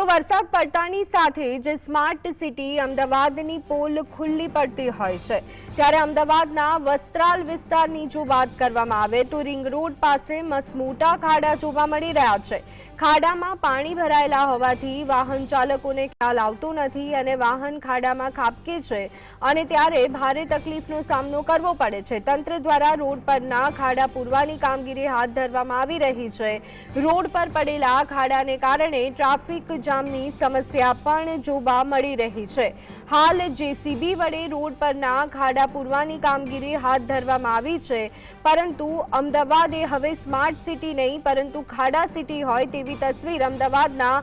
તો વરસાદ પડતાની સાથે જે સ્માર્ટ સિટી અમદાવાદની પોલ ખુલ્લી પડતી હોય છે ત્યારે અમદાવાદના વસ્ત્રાલ વિસ્તારની જો વાત કરવામાં આવે તો રિંગ રોડ પાસે મસમોટા ખાડા જોવા મળી રહ્યા છે ખાડામાં પાણી ભરાયેલા હોવાથી વાહન ચાલકોને ખ્યાલ આવતો નથી અને વાહન ખાડામાં ખાબકે છે અને ત્યારે ભારે તકલીફનો સામનો કરવો પડે છે તંત્ર દ્વારા રોડ પરના ખાડા પૂરવાની કામગીરી હાથ ધરવામાં આવી રહી છે રોડ પર પડેલા ખાડાને કારણે ટ્રાફિક सामने समस्या પણ જોવા મળી રહી છે હાલ જેસીબી વડે રોડ પર ના ખાડા પૂરવાની કામગીરી હાથ ધરવામાં આવી છે પરંતુ અમદાવાદે હવે સ્માર્ટ સિટી નહીં પરંતુ ખાડા સિટી હોય તેવી તસવીર અમદાવાદના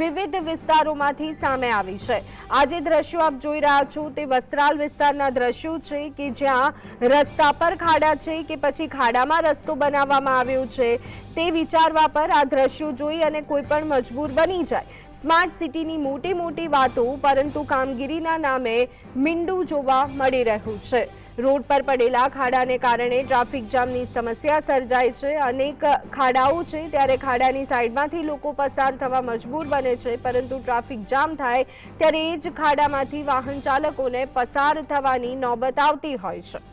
વિવિધ વિસ્તારોમાંથી સામે આવી છે આજે દ્રશ્યો આપ જોઈ રહ્યા છો તે વસ્ત્રાલ વિસ્તારના દ્રશ્યો છે કે જ્યાં રસ્તા પર ખાડા છે કે પછી ખાડામાં રસ્તો બનાવવામાં આવ્યો છે તે વિચારવા પર આ દ્રશ્યો જોઈ અને કોઈ પણ મજબૂર બની જાય સ્માર્ટ સિટીની મોટી મોટી વાતો પરંતુ કામગીરીના નામે મીંડું જોવા મળી રહ્યું છે રોડ પર પડેલા ખાડાને કારણે ટ્રાફિક જામની સમસ્યા સર્જાય છે અનેક ખાડાઓ છે ત્યારે ખાડાની સાઈડમાંથી લોકો પસાર થવા મજબૂર બને છે પરંતુ ટ્રાફિક જામ થાય ત્યારે એ જ ખાડામાંથી વાહન ચાલકોને પસાર થવાની નોબત આવતી હોય છે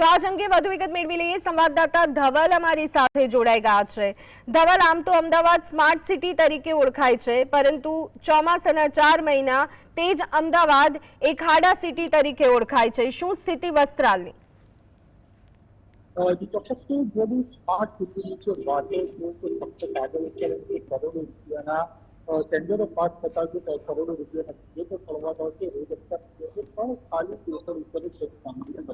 તો આજ અંગે વધુ વિગત મેળવી લઈએ સંવાદદાતા ધવલ અમારી સાથે જોડાઈ ગયા છે ધવલ આમ તો અમદાવાદ સ્માર્ટ સિટી તરીકે ઓળખાય છે પરંતુ ચોમાસાના ચાર મહિના તે જ અમદાવાદ એ ખાડા સિટી તરીકે ઓળખાય છે શું સ્થિતિ વસ્ત્રાલની ટેન્ડરો પાસ થતા જે કરોડો રૂપિયાના જે કરવામાં આવશે પણ ખાલી પેપર ઉપર જ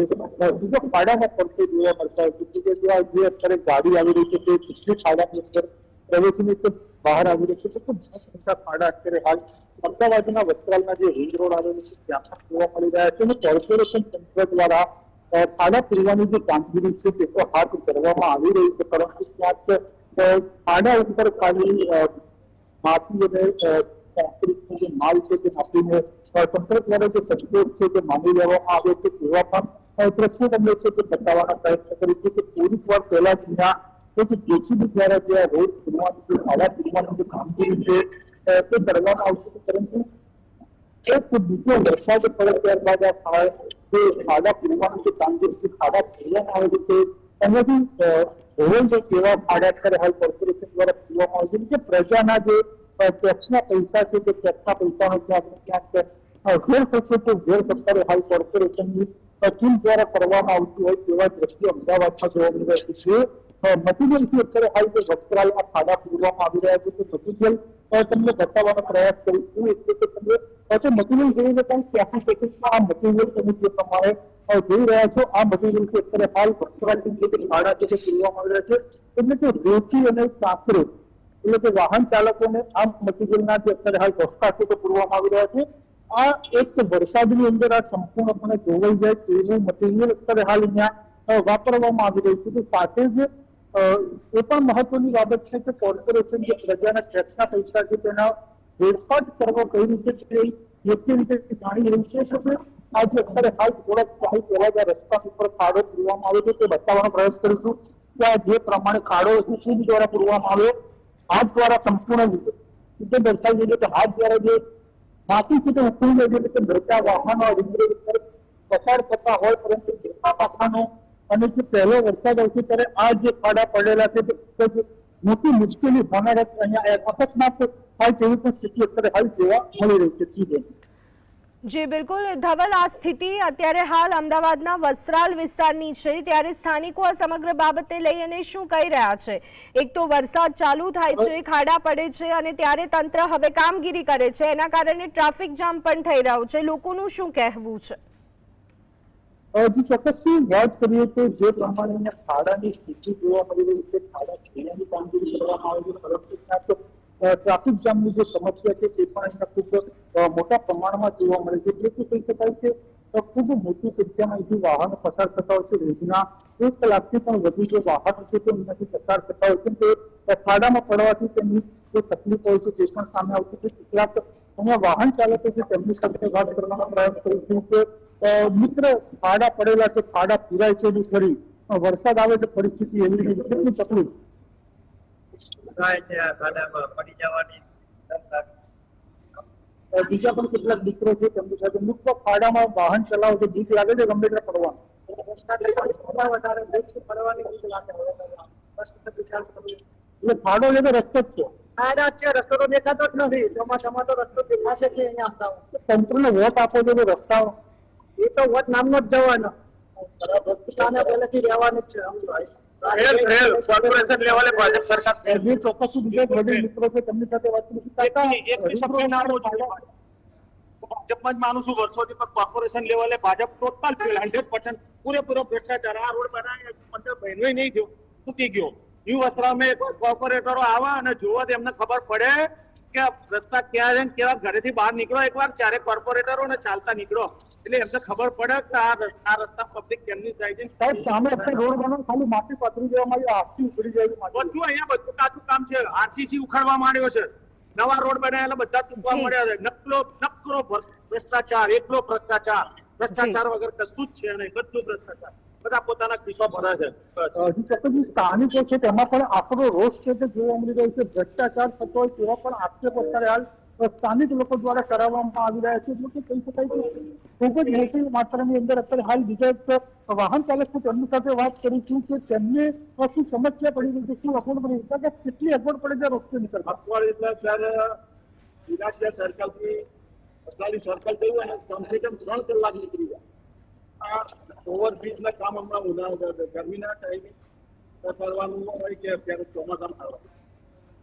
जो फायदा है परफेक्ट हुआ पड़ता है किसी के लिए ये अक्सर गाड़ी आगे रही है पिछले फायदा के अंदर પ્રવેશી ને બહાર આવી રહ્યું છે તો મોટા ખાડા અત્યારે હાલ અમદાવાદના વસ્ત્રાલના જે રિંગ રોડ આવેલો છે ત્યાં પણ જોવા મળી રહ્યા છે અને કોર્પોરેશન તંત્ર દ્વારા ખાડા પીરવાની જે કામગીરી છે તે તો હાથ ધરવામાં આવી રહી છે પરંતુ ક્યાંક ખાડા ઉપર ખાલી માટી અને કોન્ક્રીટનો જે માલ છે તે માટીને તંત્ર દ્વારા જે સંતોષ છે તે માની લેવામાં આવ્યો છે તેવા પણ કોર્પોરેશન કોમ્પ્લેક્સ છે બતાવવાનો પ્રયત્ન કર્યો છે કે ચોવીસ વર્ષ પહેલા જૂના એક જેસીબી દ્વારા જે રોડ ખોલવાનું જે ખાડા પીવાનું જે કામગીરી છે તે કરવામાં આવશે પરંતુ એક બીજો વરસાદ પડે ત્યારબાદ આ ખાડા જે ખાડા પીવાનું જે કામગીરી છે ખાડા પીવામાં આવે છે તે એનાથી ધોરણ જે કેવા ખાડા અત્યારે હાલ કોર્પોરેશન દ્વારા પીવામાં આવે છે કે પ્રજાના જે ટેક્સના પૈસા છે તે ટેક્સના પૈસાનો ક્યાંક ક્યાંક વેર થશે તો વેર સરકારે હાલ કોર્પોરેશનની ટીમ દ્વારા કરવામાં આવતું હોય તેવા દ્રશ્યો અમદાવાદમાં જોવા મળી રહ્યું છે મટીરિયલથી અત્યારે હાલ જે વસ્ત્રાલ આ ખાડા પૂરવામાં આવી રહ્યા છે તે મટીરિયલ તમને બતાવવાનો પ્રયાસ કરું છું એટલે કે તમે તે મટીરિયલ જોઈને પણ ત્યાંથી પેકેજમાં આ મટીરિયલ તમે જે પ્રમાણે જોઈ રહ્યા છો આ મટીરિયલથી અત્યારે હાલ વસ્ત્રાલની જે ખાડા જે છે પૂરવામાં આવી રહ્યા છે એટલે કે રેતી અને કાંકરો એટલે કે વાહન ચાલકોને આ મટીરિયલના જે અત્યારે હાલ રસ્તા છે તે પૂરવામાં આવી રહ્યા છે આ એક વરસાદની અંદર આ સંપૂર્ણપણે ધોવાઈ જાય તેવું મટીરિયલ અત્યારે હાલ અહીંયા વાપરવામાં આવી રહ્યું છે સાથે જ એ પણ મહત્વની બાબત છે કે કોર્પોરેશન જે પ્રજાના ટેક્સના પૈસા છે તેના વેડફાટ કરવો કઈ રીતે છે યોગ્ય રીતે જાણી રહ્યું છે કે આજે અત્યારે હાલ થોડાક સાહી પહેલા જે રસ્તા ઉપર ખાડો પૂરવામાં આવ્યો છે તે બતાવવાનો પ્રયાસ કરીશું કે આ જે પ્રમાણે ખાડો સુસુદ દ્વારા પૂરવામાં આવ્યો હાથ દ્વારા સંપૂર્ણ રીતે દર્શાવી દીધું કે હાથ દ્વારા જે નાસિક ઉપરી જે રીતે મોટા વાહનો પસાર થતા હોય પરંતુ મોટા પાકવાનો અને જે પહેલો વરસાદ આવશે ત્યારે આ જે ખાડા પડેલા છે મોટી મુશ્કેલી હોનારત અહીંયા અકસ્માત થાય તેવી પણ સ્થિતિ અત્યારે હાલ જોવા મળી રહી છે જી બિલકુલ ધવલ આ સ્થિતિ અત્યારે હાલ અમદાવાદના વસ્ત્રાલ વિસ્તારની છે ત્યારે સ્થાનિકો આ સમગ્ર બાબતને લઈ અને શું કહી રહ્યા છે એક તો વરસાદ ચાલુ થાય છે ખાડા પડે છે અને ત્યારે તંત્ર હવે કામગીરી કરે છે એના કારણે ટ્રાફિક જામ પણ થઈ રહ્યો છે લોકોનું શું કહેવું છે જી ચોક્કસથી વાત કરીએ તો જે પ્રમાણે ખાડાની સ્થિતિ જોવા મળી રહી છે ખાડા ખેડાની કામગીરી કરવામાં આવી છે પરંતુ ट्राफिक जाम की जो समस्या है अहिया खूब मोटा प्रमाण में जो मे कही सकते खूब मोटी संख्या में अभी वाहन पसार करता है रोज एक कलाक की वाहन है पसार करता हो खाड़ा में पड़वा तकलीफ होने वाहन चालक बात करना प्रयास कर मित्र खाड़ा पड़ेला खाड़ा पूराय वरसाद आए तो परिस्थिति एवं तकलीफ ગાડીએ આ ડાડામાં પડી જવાની 10 લાખ તીશા પણ કેટલા ડિસ્ટ્રિક્ટ છે કેમ કે સાહેબ મુખ્ય પાડોમાં વાહન ચલાવ તો જીપ લાગે તો કમ્પ્લીટ રડવા હોય તો હોસ્ટા દેવા હોય ઓલા વધારે દેખી પડવાની કે લાગતા હોય છે બસ તો છે પાડો જે રસ્તો છે આનો છે રસ્તો તો દેખાતો જ નથી તો માં સમા તો રસ્તો દેખાશે કે એ ન આવતો સ ント ્રનો હોટ આપો જો રસ્તાઓ એ તો વટ નામ નો જવાનો ખરાબ કિનાને પહેલાથી દેવાને છે હું તો કોર્પોરેશન ભાજપ સરકાર એમની વર્ષોથી પણ કોર્પોરેશન લેવલે ભાજપ ટોટલ પૂરેપૂરો ભ્રષ્ટાચાર રોડ બનાવી પંદર નહીં થયો તૂટી ગયો યુ વસ્ત્રામે અને જોવા ખબર પડે કે રસ્તા ક્યાં છે કેવા ઘરેથી બહાર નીકળો એકવાર ચારે કોર્પોરેટરો ને ચાલતા નીકળો એટલે એમને ખબર પડે કે આ રસ્તા પબ્લિક કેમની જાય છે સાહેબ સામે આપણે રોડ બનો ખાલી માટી પથરી દેવામાં આવી આખી ઉખડી જાય બધું અહીંયા બધું કાચું કામ છે આરસીસી ઉખાડવા માંડ્યો છે નવા રોડ બનાવેલા બધા તૂટવા મળ્યા છે નકલો નકરો ભ્રષ્ટાચાર એકલો ભ્રષ્ટાચાર ભ્રષ્ટાચાર વગર કશું જ છે નહીં બધું ભ્રષ્ટાચાર બધા પોતાના ખિસ્સો ભરે છે હજી ચક્રજી સ્થાનિકો છે તેમાં પણ આપણો રોષ છે તે જોવા મળી રહ્યો છે ભ્રષ્ટાચાર થતો હોય તેવા પણ આક્ષેપ અત્યારે હાલ સ્થાનિક લોકો દ્વારા કરાવવામાં આવી રહ્યા છે એટલે કે કહી શકાય કે ખૂબ જ મોટી માત્રાની અંદર અત્યારે હાલ બીજા વાહન ચાલક તેમની સાથે વાત કરી છું કે તેમને શું સમસ્યા પડી રહી છે શું અગવડ પડી રહી છે કેટલી અગવડ પડે છે રસ્તે નીકળવા અગવડ એટલે ત્યારે વિલાસિયા સર્કલથી અસલાલી સર્કલ ગયું અને કમસે કમ ત્રણ કલાક નીકળી ગયા ઓવરબ્રિજના કામ હમણાં ઉનાળો ગરમીના ટાઈમે કરવાનું હોય કે અત્યારે ચોમાસામાં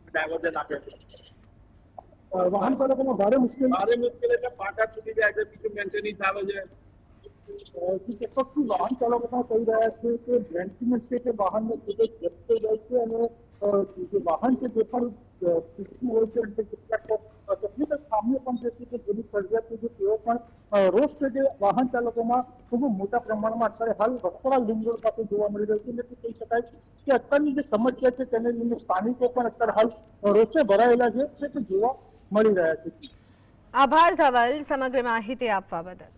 ડાયવર્ઝન આપે છે વાહન ચાલકોમાં ભારે મુશ્કેલ ભારે મુશ્કેલ એટલે પાટા છૂટી જાય છે બીજું મેન્ટેનન્સ આવે છે સક્સેસફુલ વાહન ચાલકો પણ કહી રહ્યા છે કે મેન્ટેનન્સ છે તે વાહનને ખૂબ જ ઘટતો જાય છે અને જે વાહન છે તે પણ હોય છે કેટલાક ગંભીર ખામીઓ પણ જે છે તે જેની સર્જક છે તેઓ પણ રોષ જે વાહન ચાલકોમાં ખૂબ મોટા પ્રમાણમાં અત્યારે હાલ વખતવાલ લિંગ રોડ પાસે જોવા મળી રહ્યું છે એટલે કહી શકાય કે અત્યારની જે સમસ્યા છે તેને લઈને સ્થાનિકો પણ અત્યારે હાલ રોષે ભરાયેલા છે તે જોવા મળી રહ્યા છે આભાર ધવલ સમગ્ર માહિતી આપવા બદલ